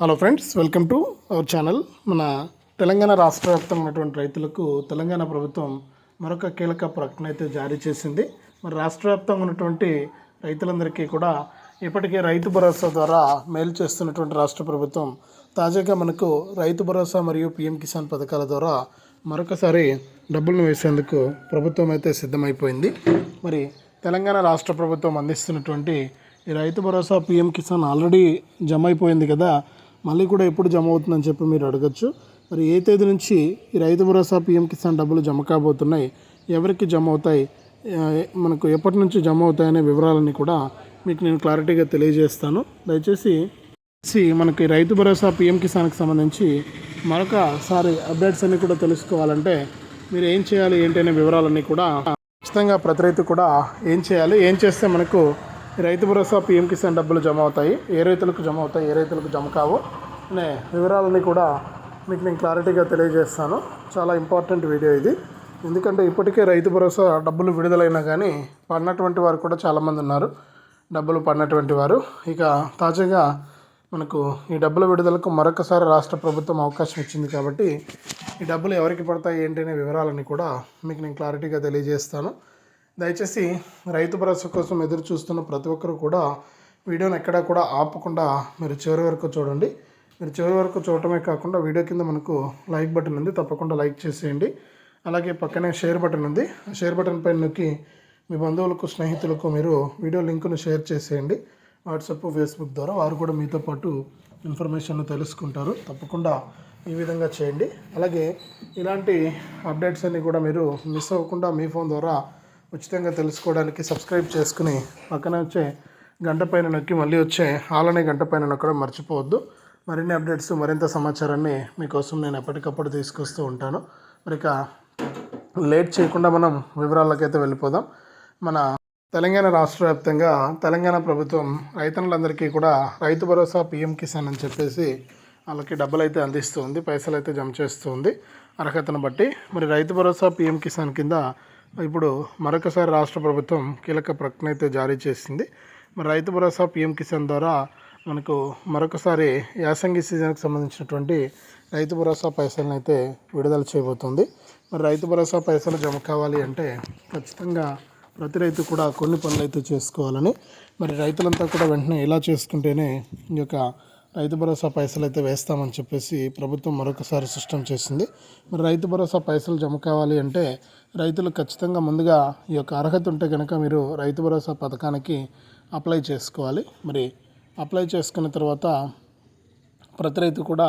Hello friends welcome to our channel మన తెలంగాణ రాష్ట్ర వ్యాప్తంగా ఉన్నటువంటి రైతులకు తెలంగాణ ప్రభుత్వం మరొక కీలక ప్రకటన అయితే జారీ చేసింది. మరి రాష్ట్ర వ్యాప్తంగా ఉన్నటువంటి రైతులందరికీ కూడా ఇప్పటికే రైతు భరోసా ద్వారా మేలు చేస్తున్నటువంటి రాష్ట్ర ప్రభుత్వం తాజాగా మనకు రైతు భరోసా మరియు పిఎం కిసాన్ పథకాల ద్వారా మరొకసారి డబ్బులను వేసేందుకు ప్రభుత్వం అయితే సిద్ధమైపోయింది. మరి తెలంగాణ రాష్ట్ర ప్రభుత్వం అందిస్తున్నటువంటి ఈ రైతు భరోసా పిఎం కిసాన్ ఆల్రెడీ జమ అయిపోయింది కదా. మళ్ళీ కూడా ఎప్పుడు జమ అవుతుందని చెప్పి మీరు అడగచ్చు. మరి ఏ తేదీ నుంచి ఈ రైతు భరోసా పిఎం కిసాన్ డబ్బులు జమ కాబోతున్నాయి ఎవరికి జమ అవుతాయి మనకు ఎప్పటి నుంచి జమ అవుతాయనే వివరాలన్నీ కూడా మీకు నేను క్లారిటీగా తెలియజేస్తాను. దయచేసి మనకి రైతు భరోసా పిఎం కిసాన్కి సంబంధించి మరొకసారి అప్డేట్స్ అన్నీ కూడా తెలుసుకోవాలంటే మీరు ఏం చేయాలి ఏంటి అనే వివరాలన్నీ కూడా ఖచ్చితంగా ప్రతి రైతు కూడా ఏం చేయాలి ఏం చేస్తే మనకు రైతు భరోసా పిఎం కిసాన్ డబ్బులు జమ అవుతాయి. ఏ రైతులకు జమ అవుతాయి ఏ రైతులకు జమ కావు అనే వివరాలని కూడా మీకు నేను క్లారిటీగా తెలియజేస్తాను. చాలా ఇంపార్టెంట్ వీడియో ఇది. ఎందుకంటే ఇప్పటికే రైతు భరోసా డబ్బులు విడుదలైనా కానీ పడినటువంటి వారు కూడా చాలామంది ఉన్నారు. డబ్బులు పడినటువంటి వారు. ఇక తాజాగా మనకు ఈ డబ్బుల విడుదలకు మరొకసారి రాష్ట్ర ప్రభుత్వం అవకాశం ఇచ్చింది కాబట్టి ఈ డబ్బులు ఎవరికి పడతాయి ఏంటి అనే కూడా మీకు నేను క్లారిటీగా తెలియజేస్తాను. దయచేసి రైతు భరోసా కోసం ఎదురు చూస్తున్న ప్రతి ఒక్కరు కూడా వీడియోని ఎక్కడా కూడా ఆపకుండా మీరు చివరి వరకు చూడండి. మీరు చివరి వరకు చూడటమే కాకుండా వీడియో కింద మనకు లైక్ బటన్ ఉంది. తప్పకుండా లైక్ చేసేయండి. అలాగే పక్కనే షేర్ బటన్ ఉంది. ఆ షేర్ బటన్ పైన నొక్కి మీ బంధువులకు స్నేహితులకు మీరు వీడియో లింకును షేర్ చేసేయండి. వాట్సాప్ ఫేస్బుక్ ద్వారా వారు కూడా మీతో పాటు ఇన్ఫర్మేషన్ తెలుసుకుంటారు. తప్పకుండా ఈ విధంగా చేయండి. అలాగే ఇలాంటి అప్డేట్స్ అన్నీ కూడా మీరు మిస్ అవ్వకుండా మీ ఫోన్ ద్వారా ఉచితంగా తెలుసుకోవడానికి సబ్స్క్రైబ్ చేసుకుని పక్కన వచ్చే గంట పైన నొక్కి మళ్ళీ వచ్చే హాల్ అనే గంట పైన నొక్కడం మర్చిపోవద్దు. మరిన్ని అప్డేట్స్ మరింత సమాచారాన్ని మీకోసం నేను ఎప్పటికప్పుడు తీసుకొస్తూ ఉంటాను. మరి ఇక లేట్ చేయకుండా మనం వివరాలకైతే వెళ్ళిపోదాం. మన తెలంగాణ రాష్ట్ర వ్యాప్తంగా తెలంగాణ ప్రభుత్వం రైతన్నులందరికీ కూడా రైతు భరోసా పిఎం కిసాన్ అని చెప్పేసి వాళ్ళకి డబ్బులు అయితే అందిస్తుంది పైసలు అయితే జమ చేస్తుంది అర్హతను బట్టి మరి రైతు భరోసా పిఎం కిసాన్ కింద ఇప్పుడు మరొకసారి రాష్ట్ర ప్రభుత్వం కీలక ప్రకటన అయితే జారీ చేసింది. మరి రైతు భరోసా పిఎం కిసాన్ ద్వారా మనకు మరొకసారి యాసంగి సీజన్కి సంబంధించినటువంటి రైతు భరోసా పైసలను అయితే విడుదల చేయబోతుంది. మరి రైతు భరోసా పైసలు జమ కావాలి అంటే ఖచ్చితంగా ప్రతి రైతు కూడా కొన్ని పనులు అయితే చేసుకోవాలని మరి రైతులంతా కూడా వెంటనే ఇలా చేసుకుంటేనే ఈ యొక్క రైతు భరోసా పైసలు అయితే వేస్తామని చెప్పేసి ప్రభుత్వం మరొకసారి సిస్టమ్ చేసింది. మరి రైతు భరోసా పైసలు జమ కావాలి అంటే రైతులు ఖచ్చితంగా ముందుగా ఈ యొక్క అర్హత ఉంటే కనుక మీరు రైతు భరోసా పథకానికి అప్లై చేసుకోవాలి. మరి అప్లై చేసుకున్న తర్వాత ప్రతి రైతు కూడా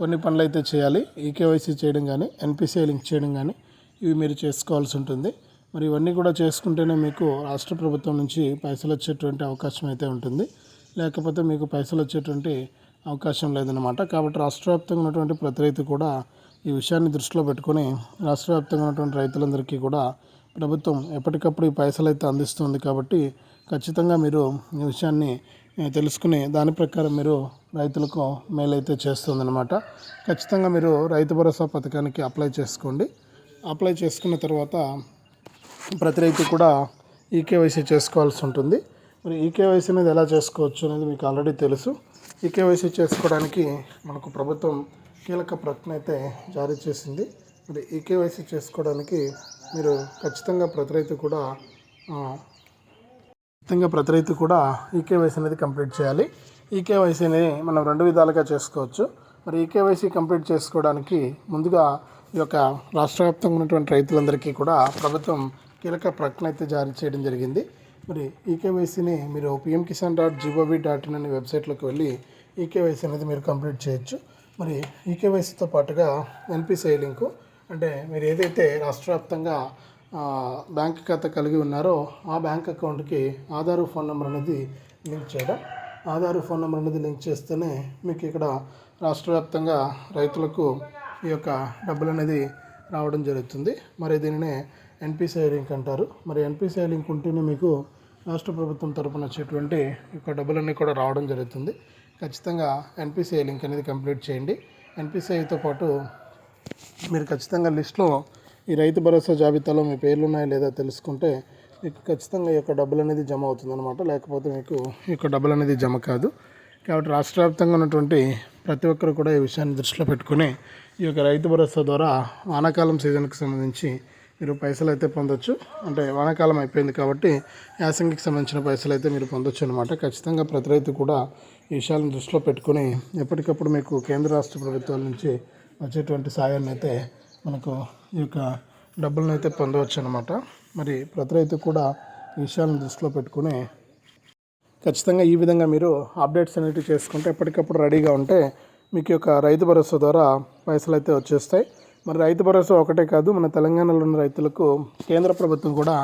కొన్ని పనులు అయితే చేయాలి ఈకేవైసీ చేయడం కానీ ఎన్పిసిఐ లింక్ చేయడం కానీ ఇవి మీరు చేసుకోవాల్సి ఉంటుంది. మరి ఇవన్నీ కూడా చేసుకుంటేనే మీకు రాష్ట్ర ప్రభుత్వం నుంచి పైసలు వచ్చేటువంటి అవకాశం అయితే ఉంటుంది. లేకపోతే మీకు పైసలు వచ్చేటువంటి అవకాశం లేదన్నమాట. కాబట్టి రాష్ట్ర వ్యాప్తంగా ఉన్నటువంటి ప్రతి రైతు కూడా ఈ విషయాన్ని దృష్టిలో పెట్టుకొని రాష్ట్ర వ్యాప్తంగా ఉన్నటువంటి రైతులందరికీ కూడా ప్రభుత్వం ఎప్పటికప్పుడు ఈ పైసలు అయితే అందిస్తుంది కాబట్టి ఖచ్చితంగా మీరు ఈ విషయాన్ని తెలుసుకుని దాని ప్రకారం మీరు రైతులకు మేలైతే చేస్తుందన్నమాట. ఖచ్చితంగా మీరు రైతు భరోసా పథకానికి అప్లై చేసుకోండి. అప్లై చేసుకున్న తర్వాత ప్రతి రైతు కూడా ఈకేవైసీ చేసుకోవాల్సి ఉంటుంది. మరి ఈకేవైసీ అనేది ఎలా చేసుకోవచ్చు అనేది మీకు ఆల్రెడీ తెలుసు. ఈకేవైసీ చేసుకోవడానికి మనకు ప్రభుత్వం కీలక ప్రకటన అయితే జారీ చేసింది. మరి ఈకేవైసీ చేసుకోవడానికి మీరు ఖచ్చితంగా ప్రతి రైతు కూడా ఖచ్చితంగా ప్రతి రైతు కూడా ఈకేవైసీ అనేది కంప్లీట్ చేయాలి. ఈకేవైసీని మనం రెండు విధాలుగా చేసుకోవచ్చు. మరి ఈకేవైసీ కంప్లీట్ చేసుకోవడానికి ముందుగా ఈ యొక్క రాష్ట్ర వ్యాప్తంగా ఉన్నటువంటి రైతులందరికీ కూడా ప్రభుత్వం కీలక ప్రకటన అయితే జారీ చేయడం జరిగింది. మరి ఈకేవైసీని మీరు PM Kisan dot G O V dot in అనే వెబ్సైట్లోకి వెళ్ళి ఈకేవైసీ అనేది మీరు కంప్లీట్ చేయొచ్చు. మరి ఈకేవైసీతో పాటుగా ఎన్పిసిఐ లింకు అంటే మీరు ఏదైతే రాష్ట్ర వ్యాప్తంగా బ్యాంక్ ఖాతా కలిగి ఉన్నారో ఆ బ్యాంక్ అకౌంట్కి ఆధార్ ఫోన్ నెంబర్ అనేది లింక్ చేయడం. ఆధార్ ఫోన్ నెంబర్ అనేది లింక్ చేస్తేనే మీకు ఇక్కడ రాష్ట్ర వ్యాప్తంగా రైతులకు ఈ యొక్క డబ్బులు అనేది రావడం జరుగుతుంది. మరి దీనినే ఎన్పిసిఐ లింక్ అంటారు. మరి ఎన్పిసిఐ లింక్ ఉంటేనే మీకు రాష్ట్ర ప్రభుత్వం తరపున వచ్చేటువంటి యొక్క డబ్బులన్నీ కూడా రావడం జరుగుతుంది. ఖచ్చితంగా ఎన్పిసిఐ లింక్ అనేది కంప్లీట్ చేయండి. ఎన్పిసిఐతో పాటు మీరు ఖచ్చితంగా లిస్ట్లో ఈ రైతు భరోసా జాబితాలో మీ పేర్లు ఉన్నాయా లేదా తెలుసుకుంటే మీకు ఖచ్చితంగా ఈ యొక్క డబ్బులు అనేది జమ అవుతుందన్నమాట. లేకపోతే మీకు ఈ యొక్క డబ్బులు అనేది జమ కాదు. కాబట్టి రాష్ట్ర వ్యాప్తంగా ఉన్నటువంటి ప్రతి ఒక్కరు కూడా ఈ విషయాన్ని దృష్టిలో పెట్టుకుని ఈ యొక్క రైతు భరోసా ద్వారా వానాకాలం సీజన్కి సంబంధించి మీరు పైసలు అయితే పొందొచ్చు. అంటే వానాకాలం అయిపోయింది కాబట్టి యాసంగికి సంబంధించిన పైసలు అయితే మీరు పొందొచ్చు అనమాట ఖచ్చితంగా ప్రతి రైతు కూడా ఈ విషయాలను దృష్టిలో పెట్టుకుని ఎప్పటికప్పుడు మీకు కేంద్ర రాష్ట్ర ప్రభుత్వాల నుంచి వచ్చేటువంటి సాయాన్ని అయితే మనకు ఈ యొక్క డబ్బులను అయితే పొందవచ్చు అనమాట మరి ప్రతి రైతు కూడా ఈ విషయాలను దృష్టిలో పెట్టుకుని ఖచ్చితంగా ఈ విధంగా మీరు అప్డేట్స్ అనేవి చేసుకుంటే ఎప్పటికప్పుడు రెడీగా ఉంటే మీకు యొక్క రైతు భరోసా ద్వారా పైసలు అయితే వచ్చేస్తాయి. మరి రైతు భరోసా ఒకటే కాదు మన తెలంగాణలో ఉన్న రైతులకు కేంద్ర ప్రభుత్వం కూడా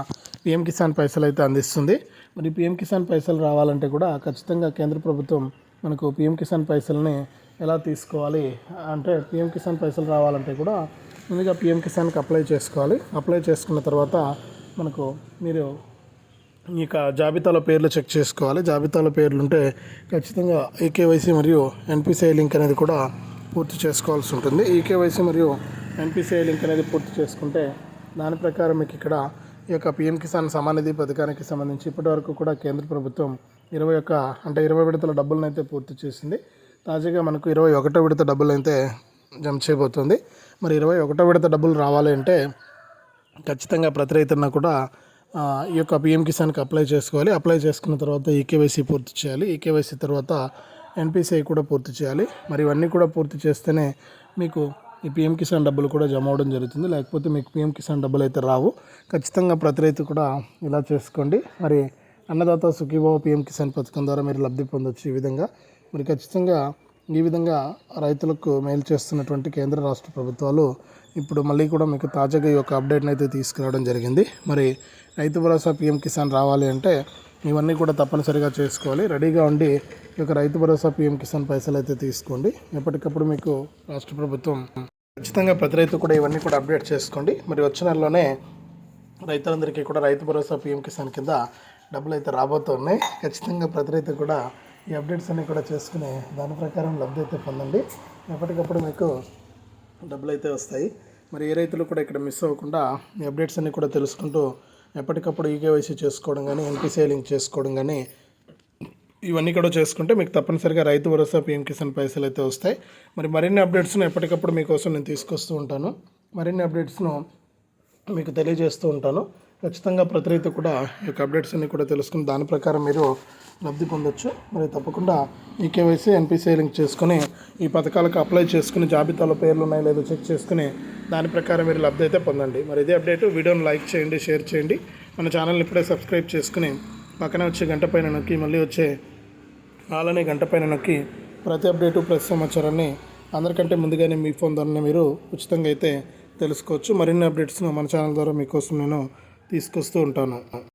పిఎం కిసాన్ పైసలు అయితే అందిస్తుంది. మరి పిఎం కిసాన్ పైసలు రావాలంటే కూడా ఖచ్చితంగా కేంద్ర ప్రభుత్వం మనకు పిఎం కిసాన్ పైసల్ని ఎలా తీసుకోవాలి అంటే పిఎం కిసాన్ పైసలు రావాలంటే కూడా ముందుగా పిఎం కిసాన్కి అప్లై చేసుకోవాలి. అప్లై చేసుకున్న తర్వాత మనకు మీరు ఇక జాబితాలో పేర్లు చెక్ చేసుకోవాలి. జాబితాలో పేర్లు ఉంటే ఖచ్చితంగా ఈకేవైసీ మరియు ఎన్పిసిఐ లింక్ అనేది కూడా పూర్తి చేసుకోవాల్సి ఉంటుంది. ఈకేవైసీ మరియు ఎన్పిసిఐ లింక్ అనేది పూర్తి చేసుకుంటే దాని ప్రకారం మీకు ఇక్కడ ఈ యొక్క పిఎం కిసాన్ సమానిధి పథకానికి సంబంధించి ఇప్పటివరకు కూడా కేంద్ర ప్రభుత్వం ఇరవై ఒక్క అంటే ఇరవై విడతల డబ్బులను అయితే పూర్తి చేసింది. తాజాగా మనకు ఇరవై ఒకటో విడత డబ్బులు అయితే జమ చేయబోతుంది. మరి ఇరవై ఒకటో విడత డబ్బులు రావాలి అంటే ఖచ్చితంగా ప్రతి రైతున్న కూడా ఈ యొక్క పిఎం కిసాన్కి అప్లై చేసుకోవాలి. అప్లై చేసుకున్న తర్వాత ఈకేవైసీ పూర్తి చేయాలి. ఈకేవైసీ తర్వాత ఎన్పిసిఐ కూడా పూర్తి చేయాలి. మరి ఇవన్నీ కూడా పూర్తి చేస్తేనే మీకు ఈ పిఎం కిసాన్ డబ్బులు కూడా జమ అవడం జరుగుతుంది. లేకపోతే మీకు పిఎం కిసాన్ డబ్బులు అయితే రావు. ఖచ్చితంగా ప్రతి రైతు కూడా ఇలా చేసుకోండి. మరి అన్నదాత సుఖీభావ పిఎం కిసాన్ పథకం ద్వారా మీరు లబ్ధి పొందొచ్చు ఈ విధంగా. మరి ఖచ్చితంగా ఈ విధంగా రైతులకు మేలు చేస్తున్నటువంటి కేంద్ర రాష్ట్ర ప్రభుత్వాలు ఇప్పుడు మళ్ళీ కూడా మీకు తాజాగా ఈ యొక్క అప్డేట్ని అయితే తీసుకురావడం జరిగింది. మరి రైతు భరోసా పిఎం కిసాన్ రావాలి అంటే ఇవన్నీ కూడా తప్పనిసరిగా చేసుకోవాలి. రెడీగా ఉండి ఈ యొక్క రైతు భరోసా పిఎం కిసాన్ పైసలు అయితే తీసుకోండి. ఎప్పటికప్పుడు మీకు రాష్ట్ర ప్రభుత్వం ఖచ్చితంగా ప్రతి రైతు కూడా ఇవన్నీ కూడా అప్డేట్ చేసుకోండి. మరి వచ్చే నెలలోనే రైతులందరికీ కూడా రైతు భరోసా పిఎం కిసాన్ కింద డబ్బులు అయితే రాబోతున్నాయి. ఖచ్చితంగా ప్రతి రైతు కూడా ఈ అప్డేట్స్ అన్నీ కూడా చేసుకుని దాని ప్రకారం లబ్ధి అయితే పొందండి. ఎప్పటికప్పుడు మీకు డబ్బులు అయితే వస్తాయి. మరి ఏ రైతులు కూడా ఇక్కడ మిస్ అవ్వకుండా ఈ అప్డేట్స్ అన్నీ కూడా తెలుసుకుంటూ ఎప్పటికప్పుడు ఈకేవైసీ చేసుకోవడం కానీ ఎన్పిసిఐ లింక్ చేసుకోవడం కానీ ఇవన్నీ కూడా చేసుకుంటే మీకు తప్పనిసరిగా రైతు భరోసా పీఎం కిసాన్ పైసలు అయితే వస్తాయి. మరి మరిన్ని అప్డేట్స్ను ఎప్పటికప్పుడు మీకోసం నేను తీసుకొస్తూ ఉంటాను. మరిన్ని అప్డేట్స్ను మీకు తెలియజేస్తూ ఉంటాను. ఖచ్చితంగా ప్రతి రైతు కూడా ఈ యొక్క అప్డేట్స్ అన్ని కూడా తెలుసుకుని దాని ప్రకారం మీరు లబ్ధి పొందొచ్చు. మరి తప్పకుండా ఈ కేవైసీ ఎన్పిసిఐ లింక్ చేసుకుని ఈ పథకాలకు అప్లై చేసుకుని జాబితాలో పేర్లు ఉన్నాయో లేదో చెక్ చేసుకుని దాని ప్రకారం మీరు లబ్ధి అయితే పొందండి. మరి ఇదే అప్డేట్. వీడియోని లైక్ చేయండి షేర్ చేయండి. మన ఛానల్ని ఇప్పుడే సబ్స్క్రైబ్ చేసుకుని పక్కనే వచ్చే గంట పైన నొక్కి మళ్ళీ వచ్చే అలానే గంట పైన నొక్కి ప్రతి అప్డేటు ప్రతి సమాచారాన్ని అందరికంటే ముందుగానే మీ ఫోన్ ద్వారా మీరు ఉచితంగా అయితే తెలుసుకోవచ్చు. మరిన్ని అప్డేట్స్ను మన ఛానల్ ద్వారా మీకోసం నేను తీసుకొస్తూ ఉంటాను.